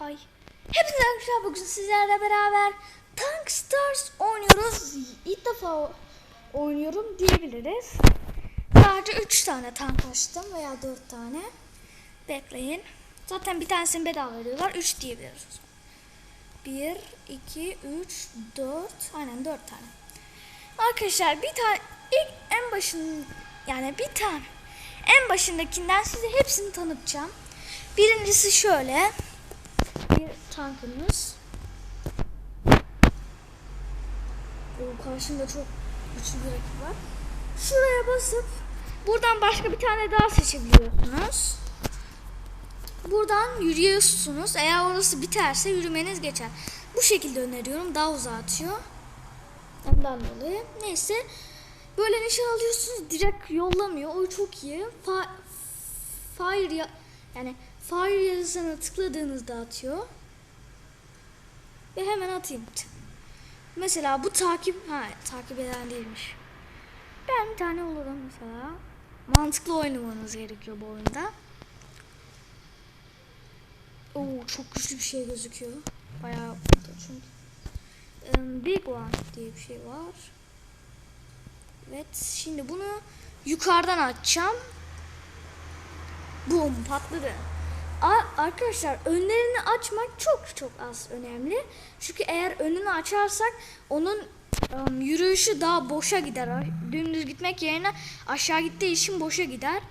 Ay. Hepinize arkadaşlar bugün sizlerle beraber Tank Stars oynuyoruz. İlk defa oynuyorum diyebiliriz. Sadece 3 tane tank açtım veya 4 tane. Bekleyin. Zaten bir tanesini bedava veriyorlar. 3 diyebiliriz. 1, 2, 3, 4. Aynen 4 tane. Arkadaşlar bir tane ilk en başın yani bir tane en başındakinden size hepsini tanıtacağım. Birincisi şöyle bir tankımız. O karşımda çok güçlü bir rakip var. Şuraya basıp buradan başka bir tane daha seçebiliyorsunuz. Buradan yürüyorsunuz. Eğer orası biterse yürümeniz geçer. Bu şekilde öneriyorum. Daha uzağa atıyor. Ondan dolayı. Neyse. Böyle nişan alıyorsunuz. Direkt yollamıyor. O çok iyi. Fa fire ya yani fire yazısına tıkladığınızda atıyor. Ve hemen atayım. Mesela bu takip ha takip eden değilmiş. Ben bir tane olurum mesela. Mantıklı oynamanız gerekiyor bu oyunda. Oo çok güçlü bir şey gözüküyor. Bayağı çünkü. Em, Big One diye bir şey var. Evet şimdi bunu yukarıdan açacağım. Boom patladı. Arkadaşlar önlerini açmak çok çok az önemli. Çünkü eğer önünü açarsak onun em, yürüyüşü daha boşa gider. Dümdüz gitmek yerine aşağı gittiği için boşa gider.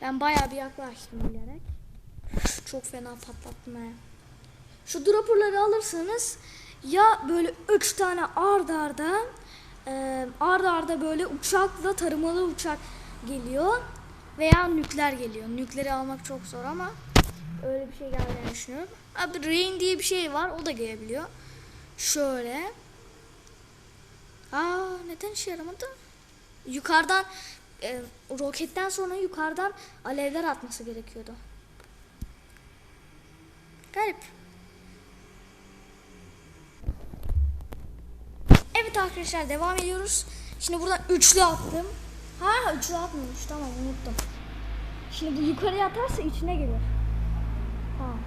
Ben bayağı bir yaklaştım bilerek. Çok fena patlattım he. Şu dropperları alırsanız ya böyle üç tane ard arda e, ard arda böyle uçakla tarımalı uçak geliyor veya nükleer geliyor. Nükleri almak çok zor ama öyle bir şey geldiğini düşünüyorum. Abi rain diye bir şey var o da gelebiliyor. Şöyle. Aa neden işe yaramadı? Yukarıdan e, roketten sonra yukarıdan alevler atması gerekiyordu. Garip. Evet arkadaşlar devam ediyoruz. Şimdi buradan üçlü attım. Ha üçlü atmamış tamam unuttum. Şimdi bu yukarıya atarsa içine gelir. Tamam.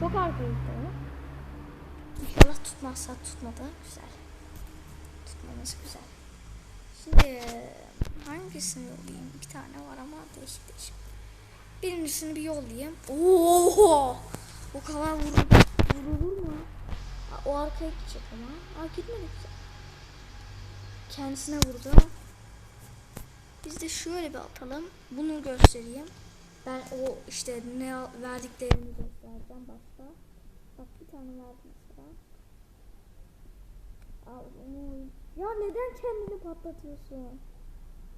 Çok arkaya gitti ama. İnşallah tutmazsa tutmadı. Güzel. Tutmaması güzel. Şimdi hangisini yollayayım? Bir tane var ama değişik değişik. Birincisini bir yollayayım. Oo! O kadar vurur, vurulur mu? Ha, O arkaya gidecek ama. Aa gitmedi güzel. Kendisine vurdu. Biz de şöyle bir atalım. Bunu göstereyim. Ben o işte ne verdiklerini göstereceğim başta. Bak bir tane verdim mesela. Ya neden kendini patlatıyorsun?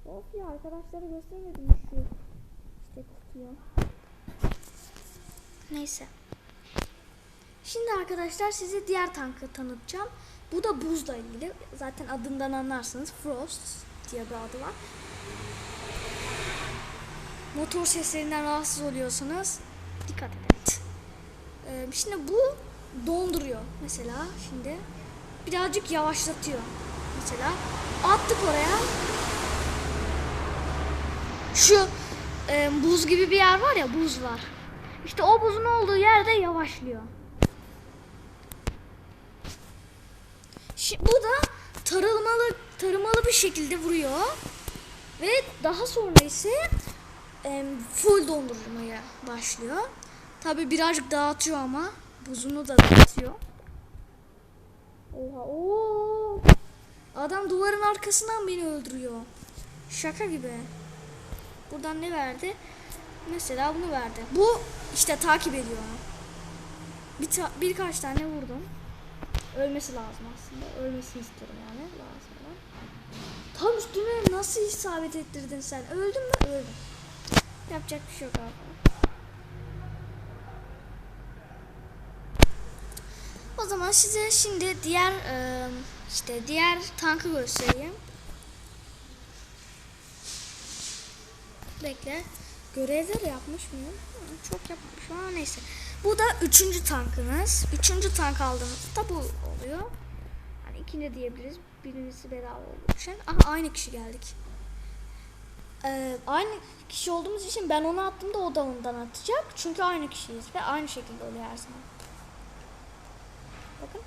Of ya arkadaşlara göstermedim şu işte kutuyu. Neyse. Şimdi arkadaşlar size diğer tankı tanıtacağım. Bu da buzla ilgili. Zaten adından anlarsınız. Frost diye bir adı var. Motor seslerinden rahatsız oluyorsanız dikkat edin. Ee, şimdi bu donduruyor. Mesela şimdi birazcık yavaşlatıyor. Mesela attık oraya. Şu e, buz gibi bir yer var ya buz var. İşte o buzun olduğu yerde yavaşlıyor. Şi- bu da tarılmalı tarımalı bir şekilde vuruyor. Ve daha sonra ise full dondurmaya başlıyor. Tabi birazcık dağıtıyor ama buzunu da dağıtıyor. Oha oo. Adam duvarın arkasından beni öldürüyor. Şaka gibi. Buradan ne verdi? Mesela bunu verdi. Bu işte takip ediyor. Bir ta- birkaç tane vurdum. Ölmesi lazım aslında. Ölmesini istiyorum yani. Lazım. Tam üstüne nasıl isabet ettirdin sen? Öldün mü? Öldüm. Yapacak bir şey yok abi. O zaman size şimdi diğer işte diğer tankı göstereyim. Bekle. Görevleri yapmış mıyım? Çok yapmamışım ama neyse. Bu da üçüncü tankınız. Üçüncü tank aldığınızda bu oluyor. Yani ikinci diyebiliriz. Birincisi bedava olduğu için. Aha aynı kişi geldik. Ee, aynı kişi olduğumuz için ben onu attığımda o da ondan atacak. Çünkü aynı kişiyiz ve aynı şekilde oluyor her zaman. Bakın.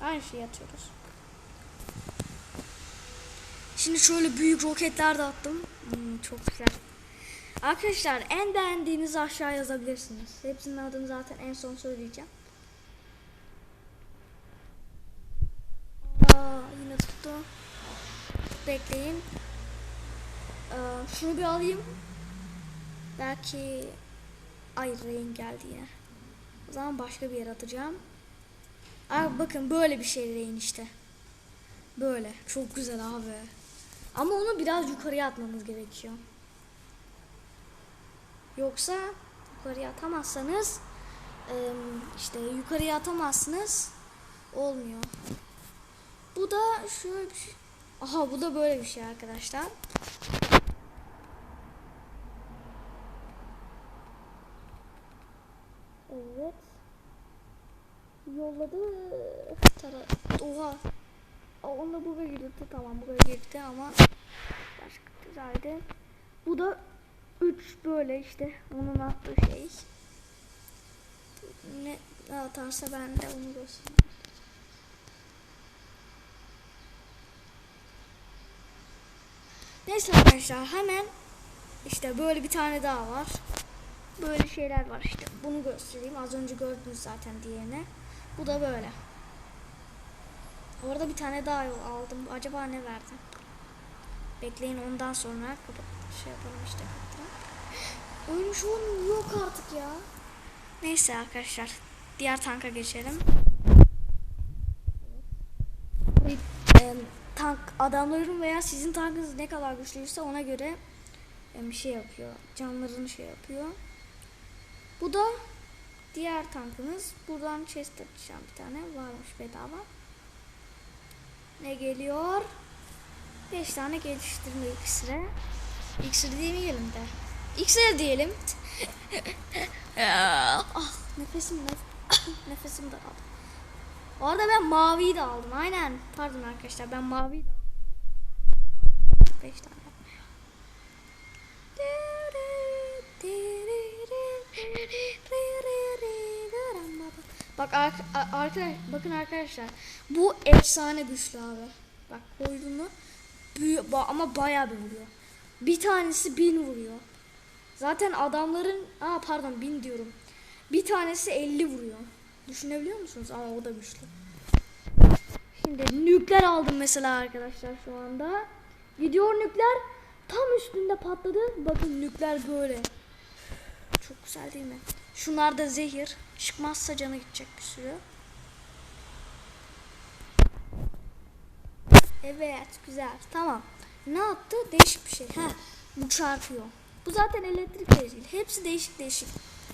Aynı şeyi atıyoruz. Şimdi şöyle büyük roketler de attım. Hmm, çok güzel. Arkadaşlar en beğendiğinizi aşağı yazabilirsiniz. Hepsinin adını zaten en son söyleyeceğim. Aa, yine tuttu. Bekleyin. Ee, şunu bir alayım. Belki ay renk geldi yine. O zaman başka bir yere atacağım. Aa, bakın böyle bir şey rehin işte. Böyle. Çok güzel abi. Ama onu biraz yukarıya atmamız gerekiyor. Yoksa yukarıya atamazsanız işte yukarıya atamazsınız olmuyor. Bu da şöyle bir şey. Aha bu da böyle bir şey arkadaşlar. Evet. Yolladı. Tara Oha. Aa, Onda buraya girdi. Tamam buraya girdi ama başka güzeldi. Bu da 3 böyle işte onun attığı şey. Ne atarsa ben de onu göstereyim. Neyse arkadaşlar hemen işte böyle bir tane daha var. Böyle şeyler var işte. Bunu göstereyim. Az önce gördünüz zaten diğerini. Bu da böyle. Orada bir tane daha aldım. Acaba ne verdi? Bekleyin ondan sonra şey yapalım işte. Ölmüş oğlum yok artık ya. Neyse arkadaşlar. Diğer tanka geçelim. Em, tank adamların veya sizin tankınız ne kadar güçlüyse ona göre bir şey yapıyor. Canlarını şey yapıyor. Bu da diğer tankımız. Buradan chest açacağım bir tane. Varmış bedava. Ne geliyor? 5 tane geliştirme iksiri. İksir demeyelim de. İksir diyelim. ah, nefesim nef nefesim de aldım. Bu arada ben maviyi de aldım. Aynen. Pardon arkadaşlar ben maviyi de aldım. 5 tane. Bak ar- ar- arkadaş bakın arkadaşlar bu efsane güçlü abi. Bak koyduğunu büyü ba- ama bayağı bir vuruyor. Bir tanesi bin vuruyor. Zaten adamların aa pardon bin diyorum. Bir tanesi 50 vuruyor. Düşünebiliyor musunuz? Ama o da güçlü. Şimdi nükleer aldım mesela arkadaşlar şu anda. Gidiyor nükleer tam üstünde patladı. Bakın nükleer böyle. Çok güzel değil mi? Şunlar da zehir. Çıkmazsa canı gidecek bir sürü. Evet güzel tamam. Ne yaptı? Değişik bir şey. Ha, bu çarpıyor. Bu zaten elektrikle ilgili. Hepsi değişik değişik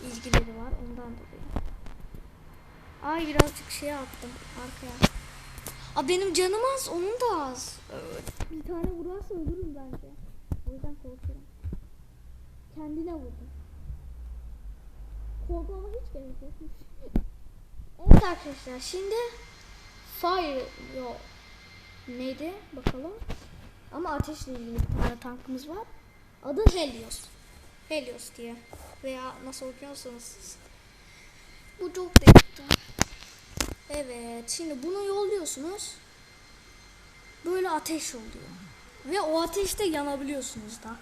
ilgileri var ondan dolayı. Ay birazcık şey attım arkaya. Aa benim canım az, onun da az. Evet. Bir tane vurarsa ölürüm bence. O yüzden korkuyorum. Kendine vurdum. Korkmama hiç gerek yokmuş. evet arkadaşlar şimdi fire yok. Neydi bakalım. Ama ateşle ilgili bir tane tankımız var. Adı Helios. Helios diye. Veya nasıl okuyorsanız siz. Bu çok değişti. Evet. Şimdi bunu yolluyorsunuz. Böyle ateş oluyor. Ve o ateşte yanabiliyorsunuz da.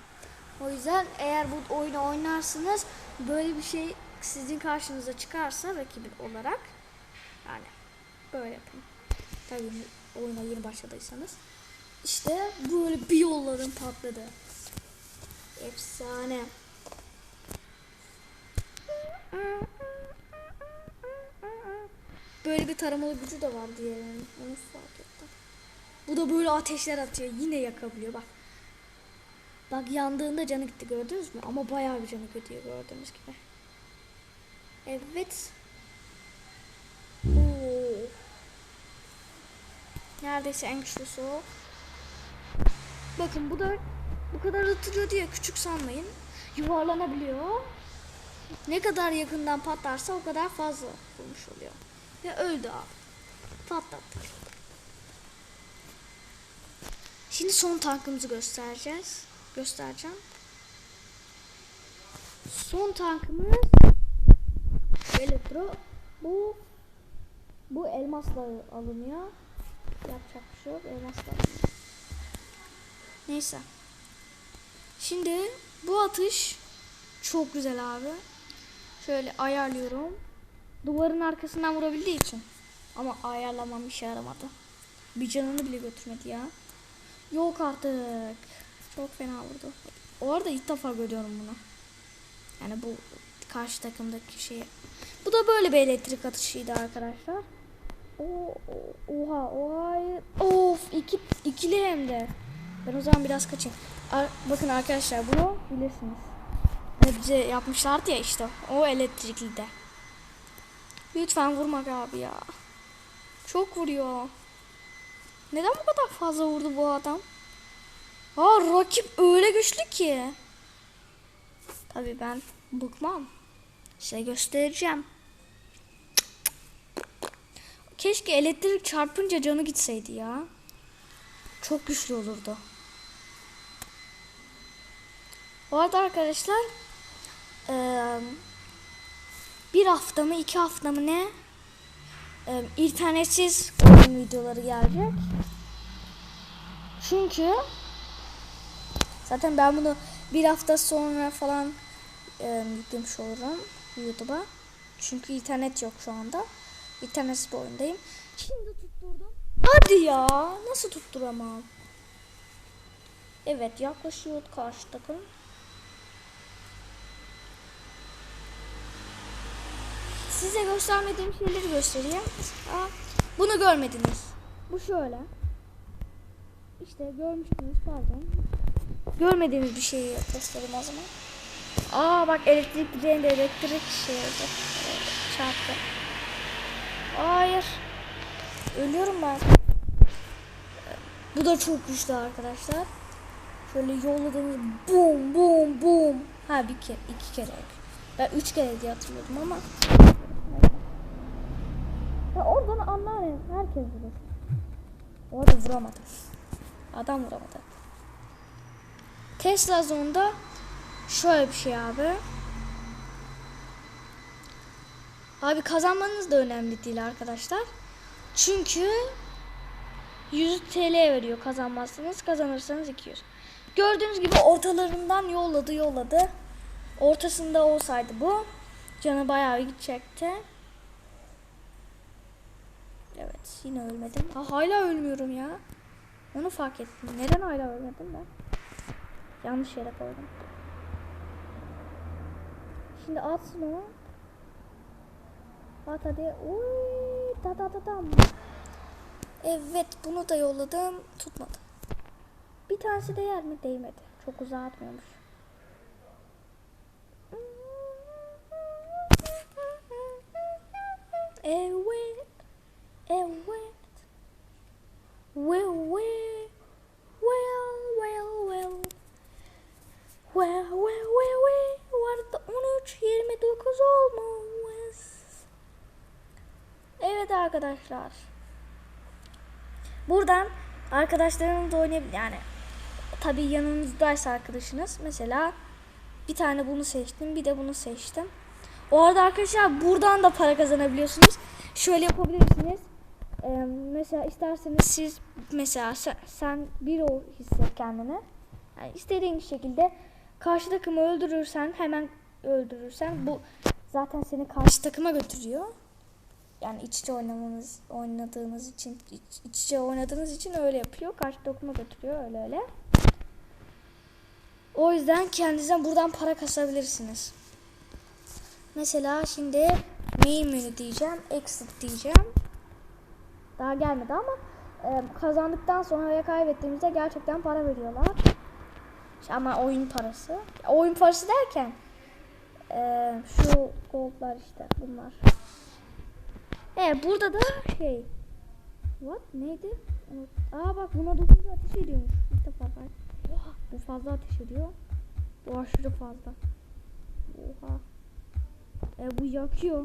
O yüzden eğer bu oyunu oynarsınız böyle bir şey sizin karşınıza çıkarsa rakibin olarak yani böyle yapın. Tabii oyuna yeni başladıysanız. İşte böyle bir yolladım patladı. Efsane. Böyle bir taramalı gücü de var diğerinin. Onu fark ettim. Bu da böyle ateşler atıyor. Yine yakabiliyor bak. Bak yandığında canı gitti gördünüz mü? Ama bayağı bir canı gidiyor gördüğünüz gibi. Evet. Oo. Neredeyse en güçlüsü o. Bakın bu da bu kadar atılıyor diye küçük sanmayın. Yuvarlanabiliyor. Ne kadar yakından patlarsa o kadar fazla olmuş oluyor. Ve öldü abi. Patlattık. Şimdi son tankımızı göstereceğiz. Göstereceğim. Son tankımız elektro bu Bu elmasla alınıyor. Yapacak bir şey yok. Elmasla. Neyse. Şimdi bu atış çok güzel abi. Şöyle ayarlıyorum. Duvarın arkasından vurabildiği için. Ama ayarlamam işe yaramadı. Bir canını bile götürmedi ya. Yok artık. Çok fena vurdu. O arada ilk defa görüyorum bunu. Yani bu karşı takımdaki şeyi. Bu da böyle bir elektrik atışıydı arkadaşlar. Oo, oha oha. Of iki, ikili hem de. Ben o zaman biraz kaçayım. Ar- bakın arkadaşlar bunu bilirsiniz. Bize yapmışlardı ya işte o elektrikli de. Lütfen vurmak abi ya. Çok vuruyor. Neden bu kadar fazla vurdu bu adam? Aa rakip öyle güçlü ki. Tabii ben bıkmam. Size göstereceğim. Keşke elektrik çarpınca canı gitseydi ya. Çok güçlü olurdu. Bu arada arkadaşlar eee, bir hafta mı iki hafta mı ne eee, internetsiz videoları gelecek. Çünkü zaten ben bunu bir hafta sonra falan eee yüklemiş olurum YouTube'a. Çünkü internet yok şu anda. İnternetsiz oyundayım. Şimdi tutturdum. Hadi ya. Nasıl tutturamam? Evet yaklaşıyor karşı takım. Size göstermediğim şeyleri göstereyim. Aa, bunu görmediniz. Bu şöyle. İşte görmüştünüz pardon. Görmediğiniz bir şeyi göstereyim o zaman. Aa bak elektrik direğinde elektrik şey oldu. Çarptı. Hayır. Ölüyorum ben. Bu da çok güçlü arkadaşlar. Şöyle yolladığımız bum bum bum. Ha bir kere, iki kere. Ben üç kere diye hatırlıyordum ama. Ya oradan anlar ya, herkes vurur. Orada vuramadı. Adam vuramadı. Tesla zonda şöyle bir şey abi. Abi kazanmanız da önemli değil arkadaşlar. Çünkü 100 TL veriyor kazanmazsanız. Kazanırsanız 200. Gördüğünüz gibi ortalarından yolladı yolladı. Ortasında olsaydı bu. Canı bayağı gidecekti. Evet yine ölmedim. Ha, hala ölmüyorum ya. Onu fark ettim. Neden hala ölmedim ben? Yanlış yere koydum. Şimdi atsın o. At hadi. Uy, ta ta ta tam. Evet bunu da yolladım. Tutmadı. Bir tanesi de yer mi? Değmedi. Çok uzağa atmıyormuş. Arkadaşlar. Buradan arkadaşlarınızla oynayabilir. Yani tabii yanınızdaysa arkadaşınız. Mesela bir tane bunu seçtim. Bir de bunu seçtim. O arada arkadaşlar buradan da para kazanabiliyorsunuz. Şöyle yapabilirsiniz. Ee, mesela isterseniz siz mesela sen, sen bir o hisset kendini. Yani istediğin şekilde karşı takımı öldürürsen hemen öldürürsen bu zaten seni karşı takıma götürüyor. Yani iç içe oynamanız oynadığınız için iç, iç içe oynadığınız için öyle yapıyor. Karşı takıma götürüyor öyle öyle. O yüzden kendinizden buradan para kasabilirsiniz. Mesela şimdi main menü diyeceğim, exit diyeceğim. Daha gelmedi ama e, kazandıktan sonra veya kaybettiğimizde gerçekten para veriyorlar. Ama oyun parası. Oyun parası derken e, şu goldlar işte bunlar. Evet burada da şey What? Neydi? Aa bak buna dokununca ateş ediyormuş. İlk defa bak. Oha bu fazla ateş ediyor. Bu aşırı fazla. Oha. E, bu yakıyor.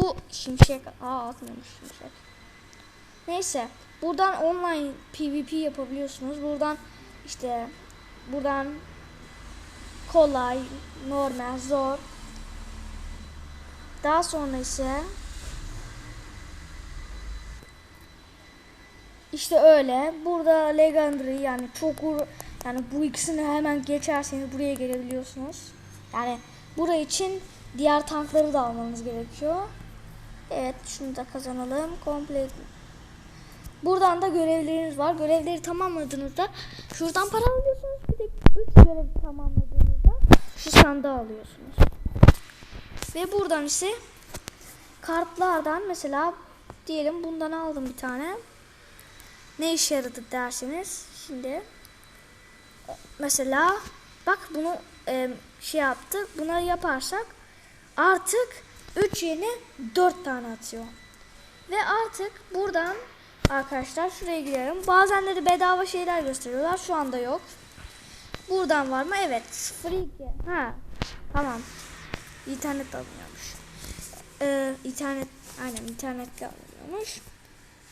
Bu şimşek. Aa atmıyormuş şimşek. Neyse. Buradan online PvP yapabiliyorsunuz. Buradan işte buradan kolay, normal, zor. Daha sonra ise İşte öyle. Burada Legendary yani uğra- yani bu ikisini hemen geçerseniz buraya gelebiliyorsunuz. Yani buraya için diğer tankları da almanız gerekiyor. Evet şunu da kazanalım. Komple Buradan da görevleriniz var. Görevleri tamamladığınızda şuradan para alıyorsunuz. Bir de 3 görevi tamamladığınızda şu sandığı alıyorsunuz. Ve buradan ise kartlardan mesela diyelim bundan aldım bir tane. Ne işe yaradı derseniz şimdi mesela bak bunu e, şey yaptık. Buna yaparsak artık 3 yerine 4 tane atıyor. Ve artık buradan arkadaşlar şuraya girelim. Bazenleri bedava şeyler gösteriyorlar. Şu anda yok. Buradan var mı? Evet. 02. Ha. Tamam. İnternet alınıyormuş. Ee, internet aynen internette alınıyormuş.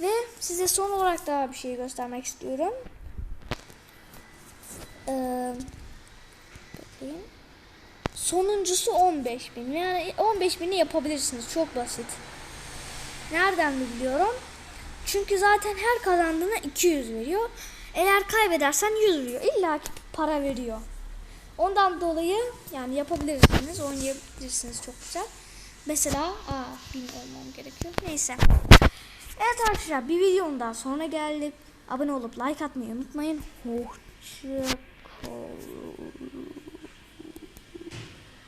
Ve size son olarak daha bir şey göstermek istiyorum. Ee, bakayım. Sonuncusu 15 bin. Yani 15 bini yapabilirsiniz. Çok basit. Nereden biliyorum? Çünkü zaten her kazandığına 200 veriyor. Eğer kaybedersen 100 veriyor. İlla para veriyor. Ondan dolayı yani yapabilirsiniz, oynayabilirsiniz çok güzel. mesela aa bin olmam gerekiyor. Neyse. Evet arkadaşlar bir videonun daha sonra geldik. Abone olup like atmayı unutmayın. Hoşçakalın.